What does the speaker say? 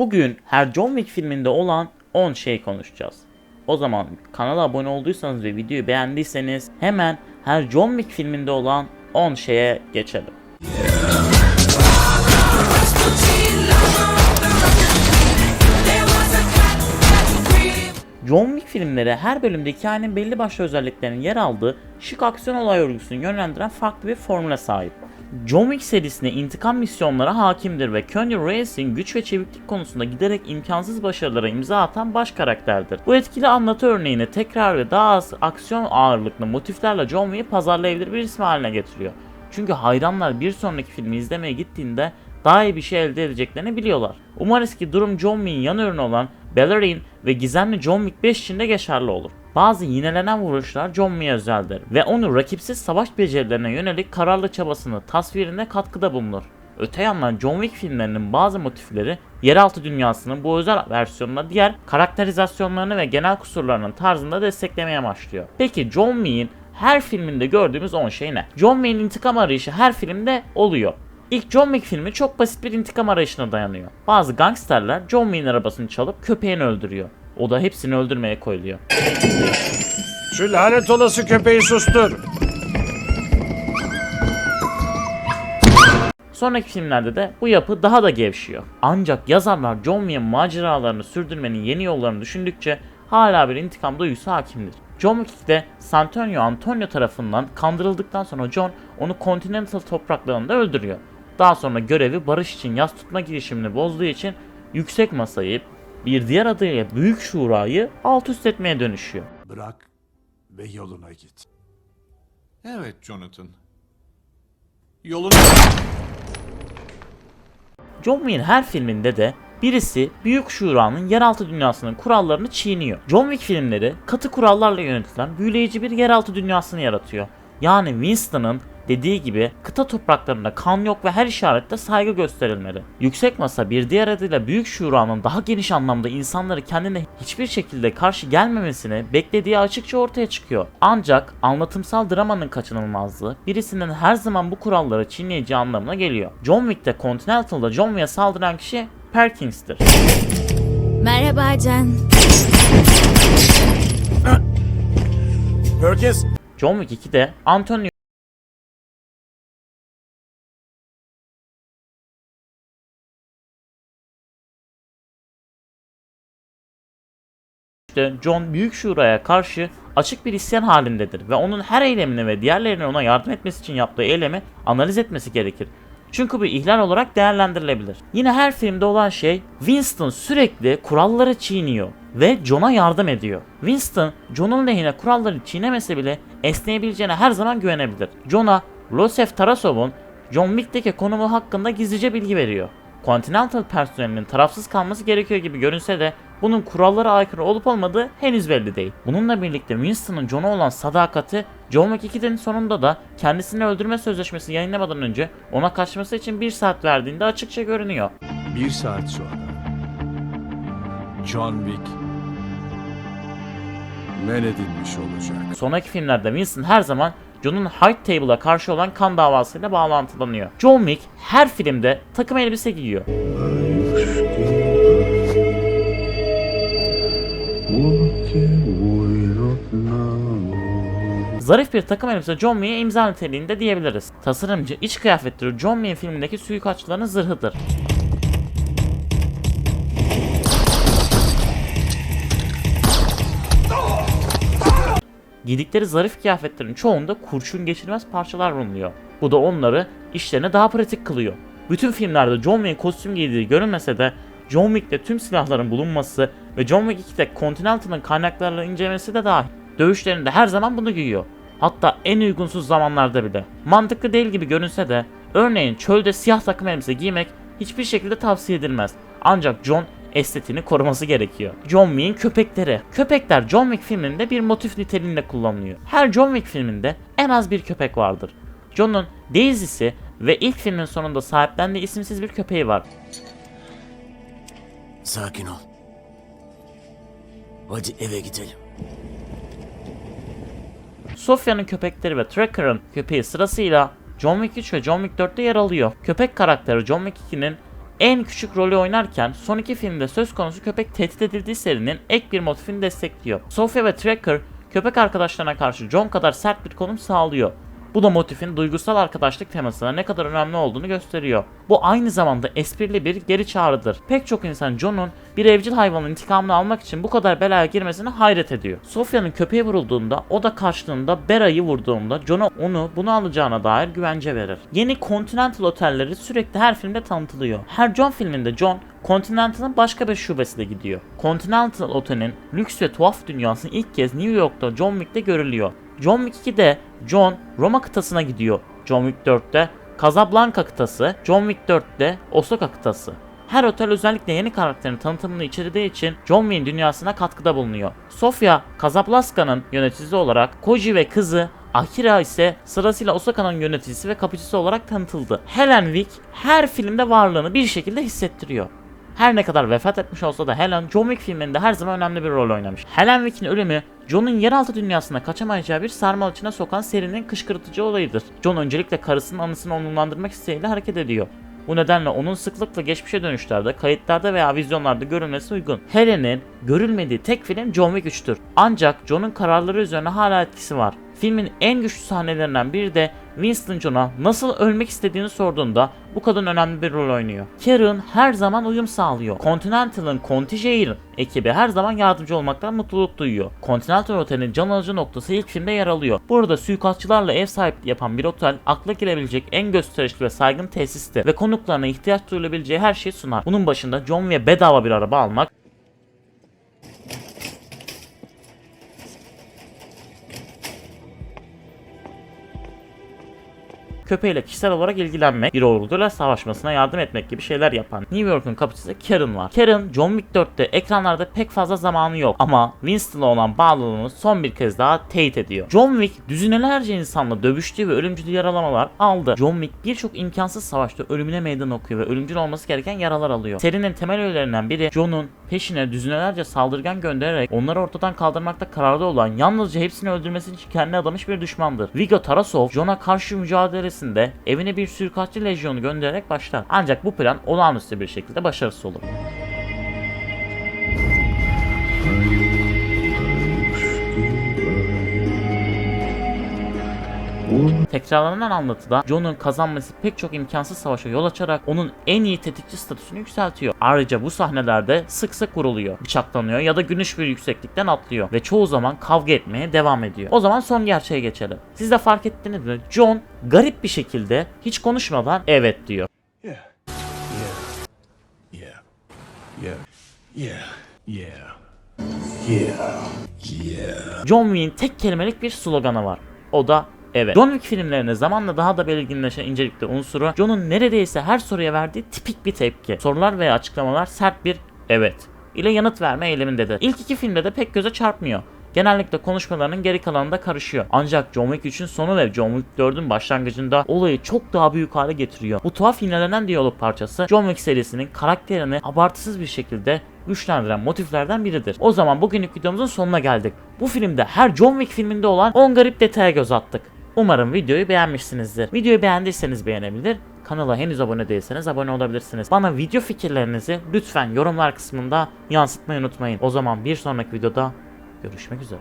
Bugün her John Wick filminde olan 10 şey konuşacağız. O zaman kanala abone olduysanız ve videoyu beğendiyseniz hemen her John Wick filminde olan 10 şeye geçelim. John Wick filmleri her bölümde hikayenin belli başlı özelliklerinin yer aldığı şık aksiyon olay örgüsünü yönlendiren farklı bir formüle sahip. John Wick serisine intikam misyonlara hakimdir ve Keanu Reeves'in güç ve çeviklik konusunda giderek imkansız başarılara imza atan baş karakterdir. Bu etkili anlatı örneğini tekrar ve daha az aksiyon ağırlıklı motiflerle John Wick'i pazarlayabilir bir isim haline getiriyor. Çünkü hayranlar bir sonraki filmi izlemeye gittiğinde daha iyi bir şey elde edeceklerini biliyorlar. Umarız ki durum John Wick'in yan ürünü olan Ballerine ve gizemli John Wick 5 için de geçerli olur. Bazı yinelenen vuruşlar John Wick'e özeldir ve onu rakipsiz savaş becerilerine yönelik kararlı çabasını tasvirine katkıda bulunur. Öte yandan John Wick filmlerinin bazı motifleri yeraltı dünyasının bu özel versiyonuna diğer karakterizasyonlarını ve genel kusurlarının tarzında desteklemeye amaçlıyor. Peki John Wick'in her filminde gördüğümüz 10 şey ne? John Wick'in intikam arayışı her filmde oluyor. İlk John Wick filmi çok basit bir intikam arayışına dayanıyor. Bazı gangsterler John Wick'in arabasını çalıp köpeğini öldürüyor. O da hepsini öldürmeye koyuluyor. Şu lanet olası köpeği sustur. Sonraki filmlerde de bu yapı daha da gevşiyor. Ancak yazarlar John Wick'in maceralarını sürdürmenin yeni yollarını düşündükçe hala bir intikam duygusu hakimdir. John Wick'te Santonio Antonio tarafından kandırıldıktan sonra John onu Continental topraklarında öldürüyor. Daha sonra görevi barış için yas tutma girişimini bozduğu için yüksek masayı bir diğer adıyla Büyük Şura'yı alt üst etmeye dönüşüyor. Bırak ve yoluna git. Evet Jonathan. Yolun John Wick'in her filminde de birisi Büyük Şura'nın yeraltı dünyasının kurallarını çiğniyor. John Wick filmleri katı kurallarla yönetilen büyüleyici bir yeraltı dünyasını yaratıyor. Yani Winston'ın dediği gibi kıta topraklarında kan yok ve her işarette saygı gösterilmeli. Yüksek Masa bir diğer adıyla Büyük Şura'nın daha geniş anlamda insanları kendine hiçbir şekilde karşı gelmemesini beklediği açıkça ortaya çıkıyor. Ancak anlatımsal dramanın kaçınılmazlığı birisinin her zaman bu kuralları çiğneyeceği anlamına geliyor. John Wick'te Continental'da John Wick'e saldıran kişi Perkins'tir. Merhaba Can. Perkins, John Wick 2'de Antonio İşte John Büyük Şura'ya karşı açık bir isyan halindedir ve onun her eylemini ve diğerlerinin ona yardım etmesi için yaptığı eylemi analiz etmesi gerekir. Çünkü bu ihlal olarak değerlendirilebilir. Yine her filmde olan şey Winston sürekli kuralları çiğniyor ve John'a yardım ediyor. Winston John'un lehine kuralları çiğnemese bile esneyebileceğine her zaman güvenebilir. John'a Losef Tarasov'un John Wick'teki konumu hakkında gizlice bilgi veriyor. Continental personelinin tarafsız kalması gerekiyor gibi görünse de bunun kurallara aykırı olup olmadığı henüz belli değil. Bununla birlikte Winston'ın John'a olan sadakati John Wick 2'nin sonunda da kendisini öldürme sözleşmesi yayınlamadan önce ona kaçması için bir saat verdiğinde açıkça görünüyor. bir saat sonra John Wick men edilmiş olacak. Sonraki filmlerde Winston her zaman John'un High Table'a karşı olan kan davasıyla bağlantılanıyor. John Wick her filmde takım elbise giyiyor. Zarif bir takım elbise John Wick'e imza niteliğinde diyebiliriz. Tasarımcı iç kıyafetleri John Wick'in filmindeki suikastçıların zırhıdır. Giydikleri zarif kıyafetlerin çoğunda kurşun geçirmez parçalar bulunuyor. Bu da onları işlerine daha pratik kılıyor. Bütün filmlerde John Wick'in kostüm giydiği görünmese de John Wick'te tüm silahların bulunması ve John Wick 2'de Continental'ın kaynaklarını incelemesi de dahil. Dövüşlerinde her zaman bunu giyiyor. Hatta en uygunsuz zamanlarda bile. Mantıklı değil gibi görünse de örneğin çölde siyah takım elbise giymek hiçbir şekilde tavsiye edilmez. Ancak John estetiğini koruması gerekiyor. John Wick'in köpekleri. Köpekler John Wick filminde bir motif niteliğinde kullanılıyor. Her John Wick filminde en az bir köpek vardır. John'un Daisy'si ve ilk filmin sonunda sahiplendiği isimsiz bir köpeği var. Sakin ol. Hadi eve gidelim. Sofya'nın köpekleri ve Tracker'ın köpeği sırasıyla John Wick 3 ve John Wick 4'te yer alıyor. Köpek karakteri John Wick 2'nin en küçük rolü oynarken son iki filmde söz konusu köpek tehdit edildiği serinin ek bir motifini destekliyor. Sofia ve Tracker köpek arkadaşlarına karşı John kadar sert bir konum sağlıyor. Bu da motifin duygusal arkadaşlık temasına ne kadar önemli olduğunu gösteriyor. Bu aynı zamanda esprili bir geri çağrıdır. Pek çok insan John'un bir evcil hayvanın intikamını almak için bu kadar belaya girmesine hayret ediyor. Sophia'nın köpeğe vurulduğunda o da karşılığında Bera'yı vurduğunda John'a onu bunu alacağına dair güvence verir. Yeni Continental otelleri sürekli her filmde tanıtılıyor. Her John filminde John Continental'ın başka bir şubesine gidiyor. Continental Otel'in lüks ve tuhaf dünyası ilk kez New York'ta John Wick'te görülüyor. John Wick 2'de John Roma kıtasına gidiyor. John Wick 4'te Casablanca kıtası, John Wick 4'te Osaka kıtası. Her otel özellikle yeni karakterin tanıtımını içerdiği için John Wick'in dünyasına katkıda bulunuyor. Sofia, Casablanca'nın yöneticisi olarak, Koji ve kızı Akira ise sırasıyla Osaka'nın yöneticisi ve kapıcısı olarak tanıtıldı. Helen Wick her filmde varlığını bir şekilde hissettiriyor. Her ne kadar vefat etmiş olsa da Helen, John Wick filminde her zaman önemli bir rol oynamış. Helen Wick'in ölümü, John'un yeraltı dünyasına kaçamayacağı bir sarmal içine sokan serinin kışkırtıcı olayıdır. John öncelikle karısının anısını onurlandırmak isteğiyle hareket ediyor. Bu nedenle onun sıklıkla geçmişe dönüşlerde, kayıtlarda veya vizyonlarda görülmesi uygun. Helen'in görülmediği tek film John Wick 3'tür. Ancak John'un kararları üzerine hala etkisi var. Filmin en güçlü sahnelerinden biri de Winston John'a nasıl ölmek istediğini sorduğunda bu kadın önemli bir rol oynuyor. Karen her zaman uyum sağlıyor. Continental'ın Conti Jair ekibi her zaman yardımcı olmaktan mutluluk duyuyor. Continental Otel'in can alıcı noktası ilk filmde yer alıyor. Burada suikastçılarla ev sahipliği yapan bir otel akla gelebilecek en gösterişli ve saygın tesistir ve konuklarına ihtiyaç duyulabileceği her şeyi sunar. Bunun başında John Wick'e bedava bir araba almak, köpeğiyle kişisel olarak ilgilenmek, bir orduyla savaşmasına yardım etmek gibi şeyler yapan New York'un kapıcısı Karen var. Karen, John Wick 4'te ekranlarda pek fazla zamanı yok ama Winston'la olan bağlılığını son bir kez daha teyit ediyor. John Wick düzinelerce insanla dövüştüğü ve ölümcül yaralamalar aldı. John Wick birçok imkansız savaşta ölümüne meydan okuyor ve ölümcül olması gereken yaralar alıyor. Serinin temel öğelerinden biri John'un peşine düzinelerce saldırgan göndererek onları ortadan kaldırmakta kararlı olan yalnızca hepsini öldürmesi için kendine adamış bir düşmandır. Viggo Tarasov, John'a karşı mücadelesinde evine bir suikastçı lejyonu göndererek başlar. Ancak bu plan olağanüstü bir şekilde başarısız olur. Tekrarlanan anlatıda John'un kazanması pek çok imkansız savaşa yol açarak onun en iyi tetikçi statüsünü yükseltiyor. Ayrıca bu sahnelerde sık sık vuruluyor, bıçaklanıyor ya da geniş bir yükseklikten atlıyor ve çoğu zaman kavga etmeye devam ediyor. O zaman son gerçeğe geçelim. Siz de fark ettiniz mi? John garip bir şekilde hiç konuşmadan evet diyor. Yeah. Yeah. Yeah. Yeah. Yeah. Yeah. Yeah. John Wick'in tek kelimelik bir sloganı var. O da evet. John Wick filmlerine zamanla daha da belirginleşen incelikte unsuru John'un neredeyse her soruya verdiği tipik bir tepki. Sorular veya açıklamalar sert bir evet ile yanıt verme eylemindedir. İlk iki filmde de pek göze çarpmıyor. Genellikle konuşmalarının geri kalanında karışıyor. Ancak John Wick 3'ün sonu ve John Wick 4'ün başlangıcında olayı çok daha büyük hale getiriyor. Bu tuhaf yinelenen diyalog parçası John Wick serisinin karakterini abartısız bir şekilde güçlendiren motiflerden biridir. O zaman bugünlük videomuzun sonuna geldik. Bu filmde her John Wick filminde olan 10 garip detaya göz attık. Umarım videoyu beğenmişsinizdir. Videoyu beğendiyseniz beğenebilir, kanala henüz abone değilseniz abone olabilirsiniz. Bana video fikirlerinizi lütfen yorumlar kısmında yansıtmayı unutmayın. O zaman bir sonraki videoda görüşmek üzere.